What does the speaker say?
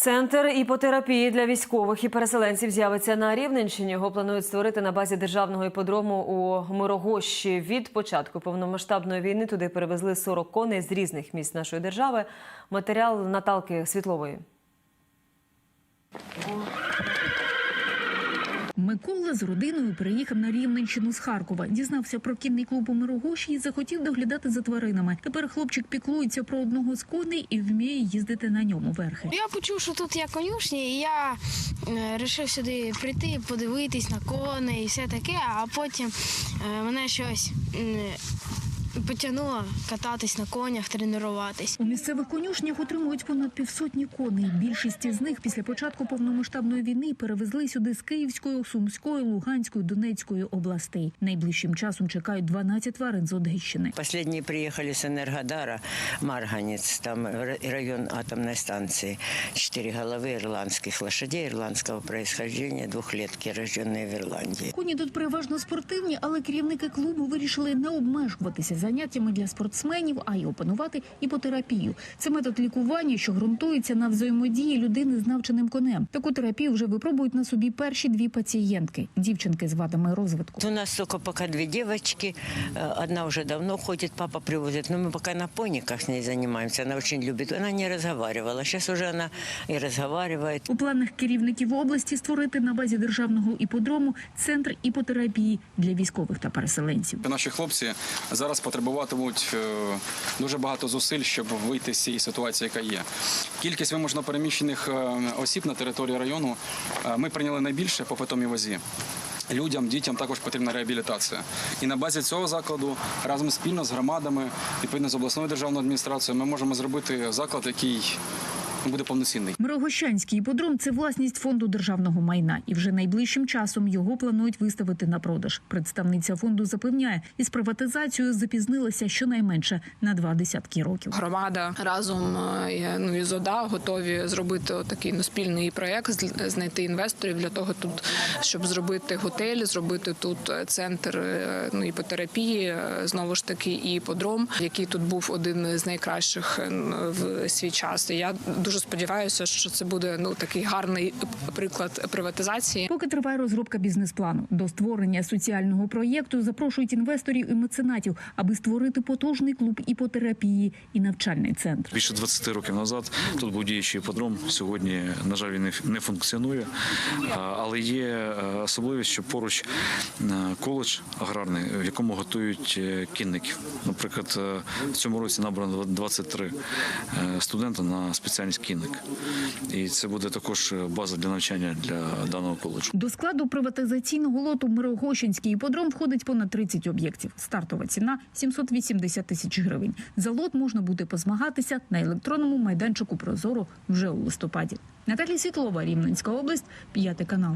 Центр іпотерапії для військових і переселенців з'явиться на Рівненщині. Його планують створити на базі державного іподрому у Мирогощі. Від початку повномасштабної війни туди перевезли 40 коней з різних міст нашої держави. Матеріал Наталки Світлової. Микола з родиною переїхав на Рівненщину з Харкова. Дізнався про кінний клуб у Мирогощі і захотів доглядати за тваринами. Тепер хлопчик піклується про одного з коней і вміє їздити на ньому верхи. Я почув, що тут є конюшні, і я вирішив сюди прийти, подивитись на коней і все таке, а потім е, мене щось м, потягнуло кататись на конях, тренуватись. У місцевих конюшнях отримують понад півсотні коней. Більшість із них після початку повномасштабної війни перевезли сюди з Київської, Сумської, Луганської, Донецької областей. Найближчим часом чекають 12 тварин з Одещини. Последние приехали с Энергодара, Марганец, там р- район атомной станции. Четыре головы ирландских лошадей ирландского происхождения, двухлетки, рожденные в Ирландии. Коні тут переважно спортивні, але керівники клубу вирішили не обмежуватися заняттями для спортсменів, а й опанувати іпотерапію. Це метод лікування, що ґрунтується на взаємодії людини з навченим конем. Таку терапію вже випробують на собі перші дві пацієнтки дівчинки з вадами розвитку. У нас только пока две девочки, э, одна уже давно ходит, папа привозит, но мы пока на пониках с ней занимаемся, она очень любит. Она не разговаривала, сейчас уже она и разговаривает. У планах керівників області створити на базі державного іподрому центр іпотерапії для військових та переселенців. Наші хлопці зараз потребуватимуть е, дуже багато зусиль, щоб вийти з цієї ситуації, яка є. Кількість вимушено переміщених е, осіб на території району е, ми прийняли найбільше по питомій вазі. Людям, дітям також потрібна реабілітація. І на базі цього закладу разом спільно з громадами, відповідно з обласною державною адміністрацією, ми можемо зробити заклад, який буде повноцінний. Мирогощанський іподром це власність фонду державного майна, і вже найближчим часом його планують виставити на продаж. Представниця фонду запевняє, із приватизацією запізнилася щонайменше на два десятки років. Громада разом е, ну, із ОДА готові зробити такий ну, спільний проєкт, зл- знайти інвесторів для того, тут щоб зробити готель, зробити тут е, центр е, ну, іпотерапії, знову ж таки, і іподром, який тут був один з найкращих в свій час. І я дуже сподіваюся, що це буде ну такий гарний приклад приватизації. Поки триває розробка бізнес-плану до створення соціального проєкту, запрошують інвесторів і меценатів, аби створити потужний клуб іпотерапії і навчальний центр. Більше 20 років назад тут був діючий іподром. Сьогодні, на жаль, він не функціонує. Але є е, особливість, що поруч е, коледж аграрний, в якому готують е, кінників. Наприклад, в цьому році набрано 23 е, студента на спеціальність кінник. І це буде також е, база для навчання для даного коледжу. До складу приватизаційного лоту Мирогощинський іподром входить понад 30 об'єктів. Стартова ціна 780 тисяч гривень. За лот можна буде позмагатися на електронному майданчику Прозоро вже у листопаді. Наталія Світлова, Рівненська область, п'ятий канал.